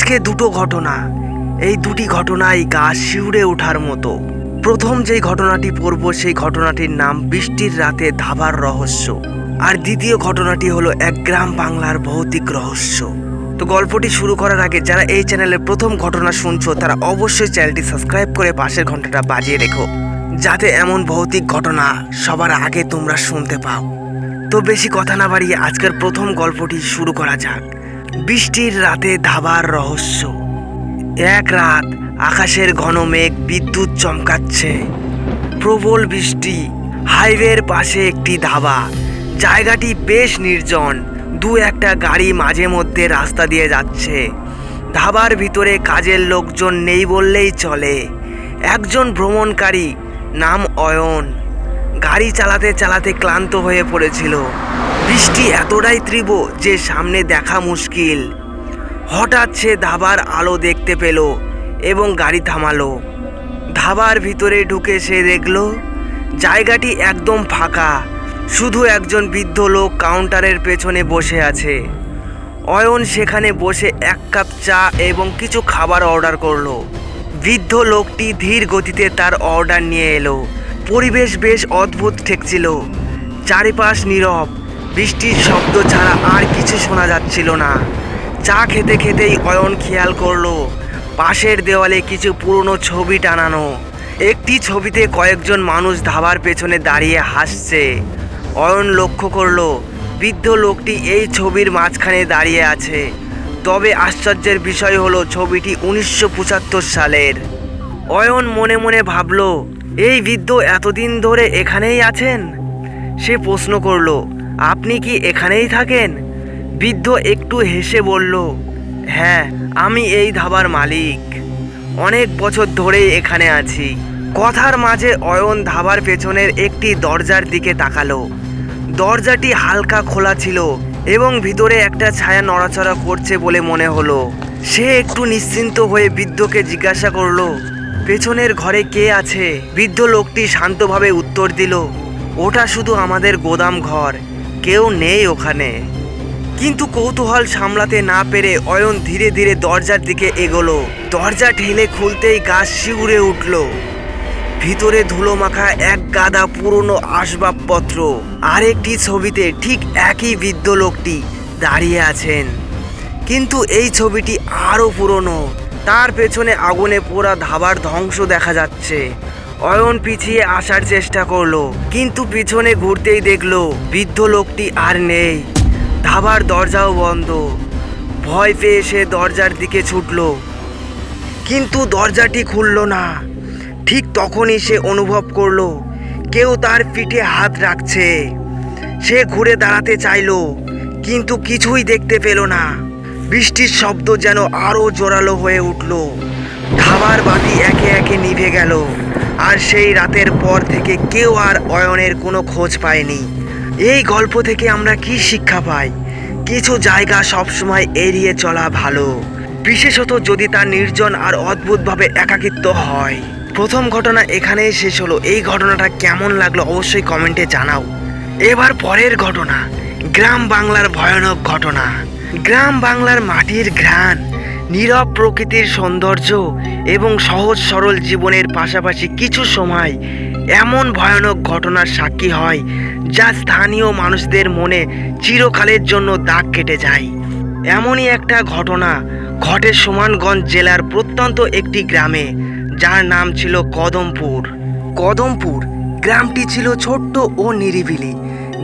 আজকে দুটো ঘটনা। এই দুটি ঘটনাই গা শিউরে ওঠার মতো। প্রথম যেই ঘটনাটি পড়ব, সেই ঘটনাটির নাম বৃষ্টির রাতে ধাবার রহস্য। আর দ্বিতীয় ঘটনাটি হলো এক গ্রাম বাংলার ভৌতিক রহস্য। তো গল্পটি শুরু করার আগে যারা এই চ্যানেলের প্রথম ঘটনা শুনছো, তারা অবশ্যই চ্যানেলটি সাবস্ক্রাইব করে পাশের ঘন্টাটা বাজিয়ে রেখো। যাতে এমন ভৌতিক ঘটনা সবার আগে তোমরা শুনতে পাও। তো বেশি কথা না বাড়িয়ে আজকের প্রথম গল্পটি শুরু করা যাক। বৃষ্টির রাতে ধাবার রহস্য। এক রাত আকাশের ঘন মেঘ বিদ্যুৎ চমকাচ্ছে। প্রবল বৃষ্টি, হাইওয়ের পাশে একটি ধাবা। জায়গাটি বেশ নির্জন, দু একটা গাড়ি মাঝে মধ্যে রাস্তা দিয়ে যাচ্ছে। ধাবার ভিতরে কাজের লোকজন নেই বললেই চলে। একজন ভ্রমণকারী নাম অয়ন। গাড়ি চালাতে চালাতে ক্লান্ত হয়ে পড়েছিল। বৃষ্টি এতটাই তীব্র যে সামনে দেখা মুশকিল। হঠাৎ সে ধাবার আলো দেখতে পেল এবং গাড়ি থামালো। ধাবার ভিতরে ঢুকে সে দেখল, জায়গাটি একদম ফাঁকা। শুধু একজন বৃদ্ধ লোক কাউন্টারের পেছনে বসে আছে। অয়ন সেখানে বসে এক কাপ চা এবং কিছু খাবার অর্ডার করল। বৃদ্ধ লোকটি ধীর গতিতে তার অর্ডার নিয়ে এলো। পরিবেশ বেশ অদ্ভুত ঠেকছিল। চারিপাশ নীরব। বৃষ্টির শব্দ ছাড়া আর কিছু শোনা যাচ্ছিল না। চা খেতে খেতেই অয়ন খেয়াল করল, পাশের দেওয়ালে কিছু পুরনো ছবি টানানো। একটি ছবিতে কয়েকজন মানুষ ধাবার পেছনে দাঁড়িয়ে হাসছে। অয়ন লক্ষ্য করল, বৃদ্ধ লোকটি এই ছবির মাঝখানে দাঁড়িয়ে আছে। তবে আশ্চর্যের বিষয় হলো, ছবিটি উনিশশো পঁচাত্তর সালের। অয়ন মনে মনে ভাবলো, এই বৃদ্ধ এতদিন ধরে এখানেই আছেন? সে প্রশ্ন করল আপনি কি এখানেই থাকেন? বৃদ্ধ একটু হেসে বলল হ্যাঁ আমি এই ধাবার মালিক। অনেক বছর ধরেই এখানে আছি। কথার মাঝে অয়ন ধাবার পেছনের একটি দরজার দিকে তাকালো। দরজাটি হালকা খোলা ছিল এবং ভিতরে একটা ছায়া নড়াচড়া করছে বলে মনে হলো। সে একটু নিশ্চিন্ত হয়ে বৃদ্ধকে জিজ্ঞাসা করল, পেছনের ঘরে কে আছে? বৃদ্ধ লোকটি শান্তভাবে উত্তর দিল, ওটা শুধু আমাদের গোদাম ঘর। কেউ নেই ওখানে। কিন্তু কৌতূহল সামলাতে না পেরে অয়ন ধীরে ধীরে দরজার দিকে এগোলো। দরজা ঠেলে খুলতেই গাছ শিউরে উঠল। ভিতরে ধুলো মাখা এক গাদা পুরনো আসবাবপত্র। আরেকটি ছবিতে ঠিক একই বৃদ্ধ লোকটি দাঁড়িয়ে আছেন। কিন্তু এই ছবিটি আরও পুরনো। তার পেছনে আগুনে পোড়া ধাবার ধ্বংস দেখা যাচ্ছে। অয়ন পিছিয়ে আসার চেষ্টা করল, কিন্তু পিছনে ঘুরতেই দেখল বৃদ্ধ লোকটি আর নেই। ধাবার দরজাও বন্ধ। ভয় পেয়ে সে দরজার দিকে ছুটলো। কিন্তু দরজাটি খুলল না। ঠিক তখনই সে অনুভব করল, কেউ তার পিঠে হাত রাখছে। সে ঘুরে দাঁড়াতে চাইলো, কিন্তু কিছুই দেখতে পেল না। বৃষ্টির শব্দ যেন আরও জোরালো হয়ে উঠল। ধাবার বাতি একে একে নিভে গেল। আর সেই রাতের পর থেকে কেউ আর অয়নের কোনো খোঁজ পায়নি। এই গল্প থেকে আমরা কি শিক্ষা পাই? কিছু জায়গা সবসময় এড়িয়ে চলা ভালো। বিশেষত যদি তা নির্জন আর অদ্ভুতভাবে একাকিত্ব হয়। প্রথম ঘটনা এখানেই শেষ হলো। এই ঘটনাটা কেমন লাগল অবশ্যই কমেন্টে জানাও। এবার পরের ঘটনা। গ্রাম বাংলার ভয়ানক ঘটনা। গ্রাম বাংলার মাটির ঘ্রাণ। নীরব প্রকৃতির সৌন্দর্য এবং সহজ সরল জীবনের পাশাপাশি কিছু সময় এমন ভয়ানক ঘটনার সাক্ষী হয় যা স্থানীয় মানুষদের মনে চিরকালের জন্য দাগ কেটে যায়। এমনই একটা ঘটনা ঘটে সুমানগঞ্জ জেলার প্রত্যন্ত একটি গ্রামে, যার নাম ছিল কদমপুর। কদমপুর গ্রামটি ছিল ছোট্ট ও নিরিবিলি।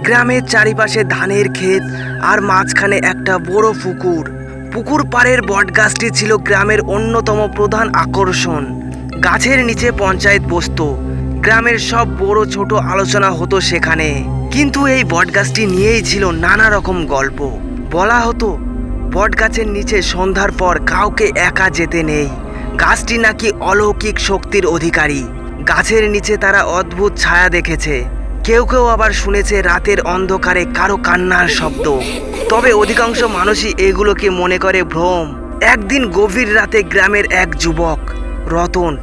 গ্রামের চারিপাশে ধানের ক্ষেত আর মাঝখানে একটা বড় পুকুর। পুকুর পাড়ের বটগাছটি ছিল গ্রামের অন্যতম প্রধান আকর্ষণ। গাছের নিচে পঞ্চায়েত বসত। গ্রামের সব বড় ছোট আলোচনা হতো সেখানে। কিন্তু এই বটগাছটি নিয়েই ছিল নানা রকম গল্প। বলা হতো, বটগাছের নিচে সন্ধ্যার পর কাউকে একা যেতে নেই। গাছটি নাকি অলৌকিক শক্তির অধিকারী। গাছের নিচে তারা অদ্ভুত ছায়া দেখেছে। কেউ কেউ আবার শুনেছে রাতের অন্ধকারে কারও কান্নার শব্দ। তবে অধিকাংশ মানুষই এগুলোকে মনে করে ভ্রম। একদিন গভীর রাতে গ্রামের এক যুবক, রতন,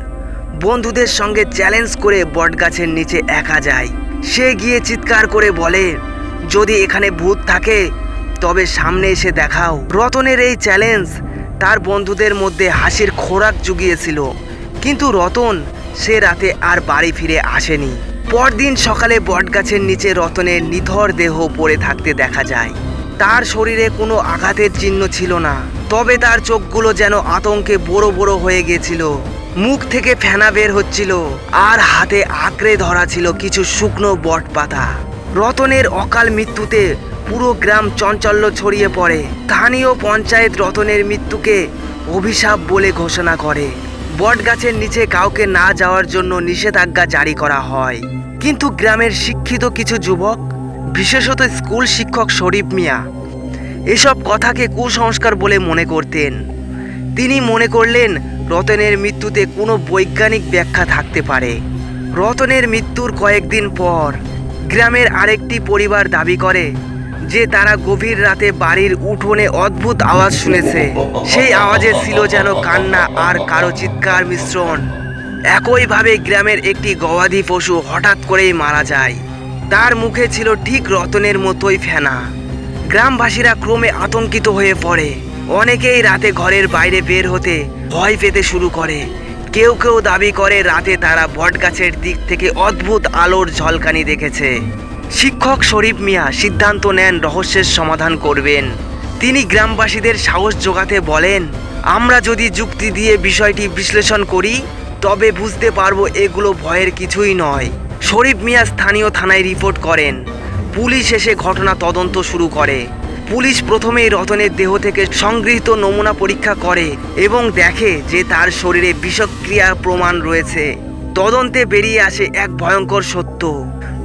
বন্ধুদের সঙ্গে চ্যালেঞ্জ করে বটগাছের নিচে একা যায়। সে গিয়ে চিৎকার করে বলে, যদি এখানে ভূত থাকে, তবে সামনে এসে দেখাও। রতনের এই চ্যালেঞ্জ তার বন্ধুদের মধ্যে হাসির খোরাক জুগিয়েছিল। কিন্তু রতন সে রাতে আর বাড়ি ফিরে আসেনি। পরদিন সকালে বটগাছের নিচে রতনের নিথর দেহ পড়ে থাকতে দেখা যায়। তার শরীরে কোনো আঘাতের চিহ্ন ছিল না। তবে তার চোখগুলো যেন আতঙ্কে বড় বড় হয়ে গেছিল। মুখ থেকে ফেনা বের হচ্ছিল আর হাতে আঁকড়ে ধরা ছিল কিছু শুকনো বট পাতা। রতনের অকাল মৃত্যুতে পুরো গ্রাম চঞ্চল্য ছড়িয়ে পড়ে। স্থানীয় পঞ্চায়েত রতনের মৃত্যুকে অভিশাপ বলে ঘোষণা করে। বটগাছের নিচে কাউকে না যাওয়ার জন্য নিষেধাজ্ঞা জারি করা হয়। কিন্তু গ্রামের শিক্ষিত কিছু যুবক বিশেষত স্কুল শিক্ষক শরীফ মিয়া। এসব কথাকে কুসংস্কার বলে মনে করতেন। তিনি মনে করলেন, রতনের মৃত্যুতে কোনো বৈজ্ঞানিক ব্যাখ্যা থাকতে পারে। রতনের মৃত্যুর কয়েকদিন পর গ্রামের আরেকটি পরিবার দাবি করে যে তারা গভীর রাতে বাড়ির উঠোনে অদ্ভুত আওয়াজ শুনেছে। সেই আওয়াজে ছিল যেন কান্না আর কারও চিৎকার মিশ্রণ। একইভাবে গ্রামের একটি গবাদি পশু হঠাৎ করেই মারা যায়। তার মুখে ছিল ঠিক রতনের মতোই ফেনা। গ্রামবাসীরা ক্রমে আতঙ্কিত হয়ে পড়ে। অনেকেই রাতে ঘরের বাইরে বের হতে ভয় পেতে শুরু করে। কেউ কেউ দাবি করে রাতে তারা বটগাছের দিক থেকে অদ্ভুত আলোর ঝলকানি দেখেছে। শিক্ষক শরীফ মিয়া সিদ্ধান্ত নেন রহস্যের সমাধান করবেন। তিনি গ্রামবাসীদের সাহস জোগাতে বলেন, আমরা যদি যুক্তি দিয়ে বিষয়টি বিশ্লেষণ করি, তবে বুঝতে পারব এগুলো ভয়ের কিছুই নয়। শরীফ মিয়া স্থানীয় থানায় রিপোর্ট করেন। পুলিশ এসে ঘটনা তদন্ত শুরু করে। পুলিশ প্রথমেই রতনের দেহ থেকে সংগৃহীত নমুনা পরীক্ষা করে এবং দেখে যে তার শরীরে বিষক্রিয়ার প্রমাণ রয়েছে। তদন্তে বেরিয়ে আসে এক ভয়ঙ্কর সত্য।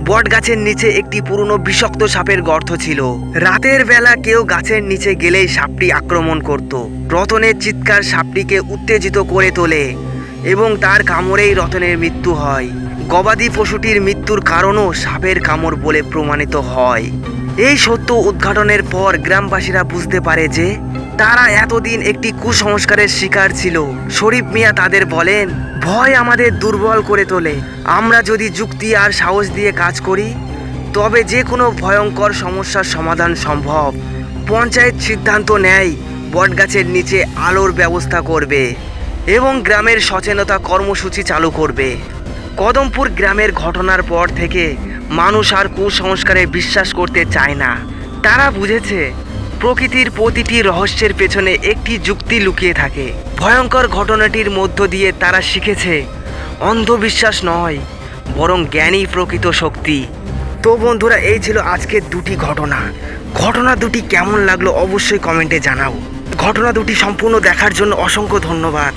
বটগাছের নিচে একটি পুরনো বিষাক্ত সাপের গর্ত ছিল। রাতের বেলা কেউ গাছের নিচে গেলেই সাপটি আক্রমণ করত। রতনের চিৎকার সাপটিকে উত্তেজিত করে তোলে এবং তার কামড়েই রতনের মৃত্যু হয়। গবাদি পশুটির মৃত্যুর কারণও সাপের কামড় বলে প্রমাণিত হয়। এই সত্য উদ্ঘাটনের পর গ্রামবাসীরা বুঝতে পারে যে, তারা এতদিন একটি কুসংস্কারের শিকার ছিল। শরীফ মিয়া তাদের বলেন, ভয় আমাদের দুর্বল করে তোলে। আমরা যদি যুক্তি আর সাহস দিয়ে কাজ করি, তবে যে কোনো ভয়ঙ্কর সমস্যার সমাধান সম্ভব। পঞ্চায়েত সিদ্ধান্ত নেয়, বটগাছের নিচে আলোর ব্যবস্থা করবে এবং গ্রামের সচেতনতা কর্মসূচি চালু করবে। কদমপুর গ্রামের ঘটনার পর থেকে মানুষ আর কুসংস্কারে বিশ্বাস করতে চায় না। তারা বুঝেছে, প্রকৃতির প্রতিটি রহস্যের পেছনে একটি যুক্তি লুকিয়ে থাকে। ভয়ঙ্কর ঘটনাটির মধ্য দিয়ে তারা শিখেছে, অন্ধবিশ্বাস নয়, বরং জ্ঞানী প্রকৃত শক্তি। তো বন্ধুরা, এই ছিল আজকের দুটি ঘটনা। ঘটনা দুটি কেমন লাগল অবশ্যই কমেন্টে জানাও। ঘটনা দুটি সম্পূর্ণ দেখার জন্য অসংখ্য ধন্যবাদ।